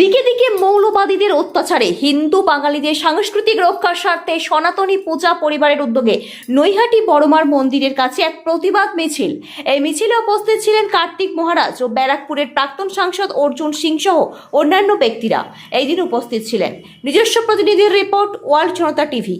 দিকে দিকে মৌলবাদীদের অত্যাচারে হিন্দু বাঙালিদের সাংস্কৃতিক রক্ষার স্বার্থে সনাতনী পূজা পরিবারের উদ্যোগে নৈহাটি বড়মার মন্দিরের কাছে এক প্রতিবাদ মিছিল। এই মিছিলে উপস্থিত ছিলেন কার্তিক মহারাজ ও ব্যারাকপুরের প্রাক্তন সাংসদ অর্জুন সিং সহ অন্যান্য ব্যক্তিরা। এই দিন উপস্থিত ছিলেন। নিজস্ব প্রতিনিধির রিপোর্ট, ওয়ার্ল্ড জনতা টিভি।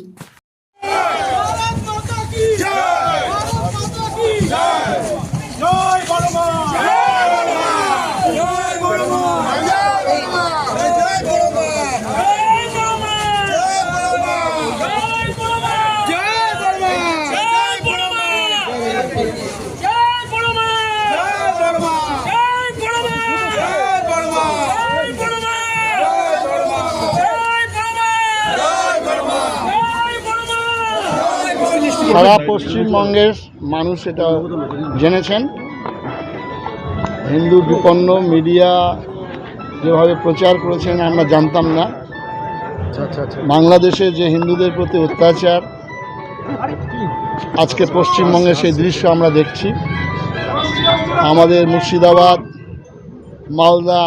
সারা পশ্চিমবঙ্গের মানুষ এটা জেনেছেন। হিন্দু বিপন্ন মিডিয়া যেভাবে প্রচার করেছেন আমরা জানতাম না। বাংলাদেশে যে হিন্দুদের প্রতি অত্যাচার আজকে পশ্চিমবঙ্গে সেই দৃশ্য আমরা দেখছি। আমাদের মুর্শিদাবাদ মালদা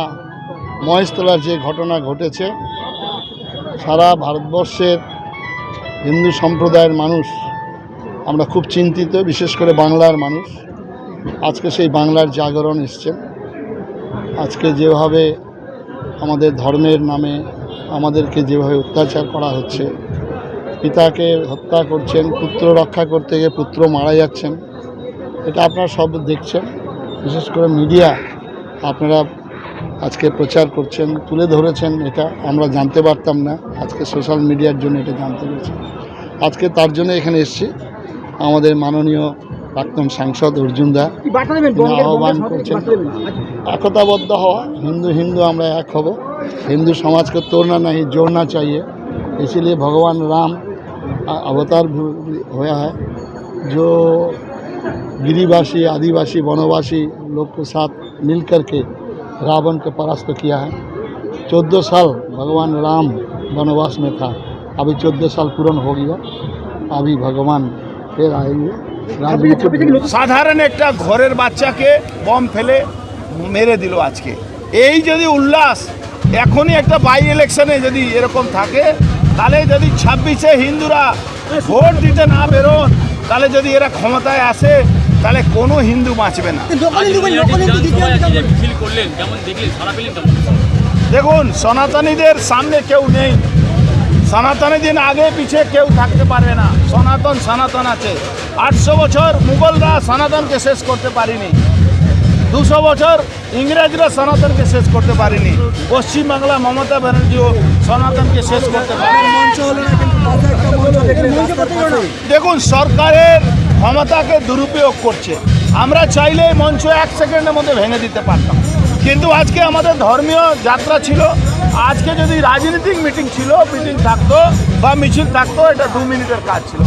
মহেশতলার যে ঘটনা ঘটেছে সারা ভারতবর্ষের হিন্দু সম্প্রদায়ের মানুষ আমরা খুব চিন্তিত, বিশেষ করে বাংলার মানুষ। আজকে সেই বাংলার জাগরণ এসছেন আজকে যেভাবে আমাদের ধর্মের নামে আমাদেরকে যেভাবে অত্যাচার করা হচ্ছে, পিতাকে হত্যা করছেন, পুত্র রক্ষা করতে গিয়ে পুত্র মারা যাচ্ছেন, এটা আপনারা সব দেখছেন। বিশেষ করে মিডিয়া আপনারা আজকে প্রচার করছেন, তুলে ধরেছেন এটা, আমরা জানতে পারতাম না। আজকে সোশ্যাল মিডিয়ার জন্য এটা জানতে পেরেছি। আজকে তার জন্য এখানে এসেছি। আমাদের মাননীয় প্রাক্তন সাংসদ অর্জুন দা কি বার্তা দেবেন তিনি বঙ্গের আহ্বান বঙ্গের করছেন বার্তা দেবেন আচ্ছা। একতাবদ্ধ হওয়া हिंदू हिंदू আমরা এক হব हिंदू समाज को तोड़ना नहीं जोड़ना चाहिए इसीलिए भगवान राम अ- अवतार भी होया है जो गिरिवासी आदिवासी वनवासी लोग के साथ मिल करके रावण को परास्त किया है चौदह साल भगवान राम वनवास में था अभी चौदह साल पूर्ण हो गया अभी भगवान সাধারণ একটা ঘরের বাচ্চাকে বম ফেলে মেরে দিল আজকে। এই যদি উল্লাস এখনই একটা বাই ইলেকশনে যদি এরকম থাকে তাহলে যদি ছাব্বিশে হিন্দুরা ভোট দিতে না বেরোন তাহলে যদি এরা ক্ষমতায় আসে তাহলে কোনো হিন্দু বাঁচবে না। দেখুন সনাতনীদের সামনে কেউ নেই সনাতনীদের আগে পিছে কেউ থাকতে পারবে না। সনাতন সনাতন আছে। আটশো বছর মুঘলরা সনাতনকে শেষ করতে পারেনি। দুশো বছর ইংরেজরা সনাতনকে শেষ করতে পারেনি। পশ্চিমবাংলা মমতা ব্যানার্জিও সনাতনকে শেষ করতে পারেনি। দেখুন, সরকারের ক্ষমতাকে দুরুপয়োগ করছে। আমরা চাইলে মঞ্চ এক সেকেন্ডের মধ্যে ভেঙে দিতে পারতাম। কিন্তু আজকে আমাদের ধর্মীয় যাত্রা ছিল। আজকে যদি রাজনৈতিক মিটিং ছিল মিটিং থাকতো বা মিছিল থাকতো, এটা দু মিনিটের কাজ ছিল।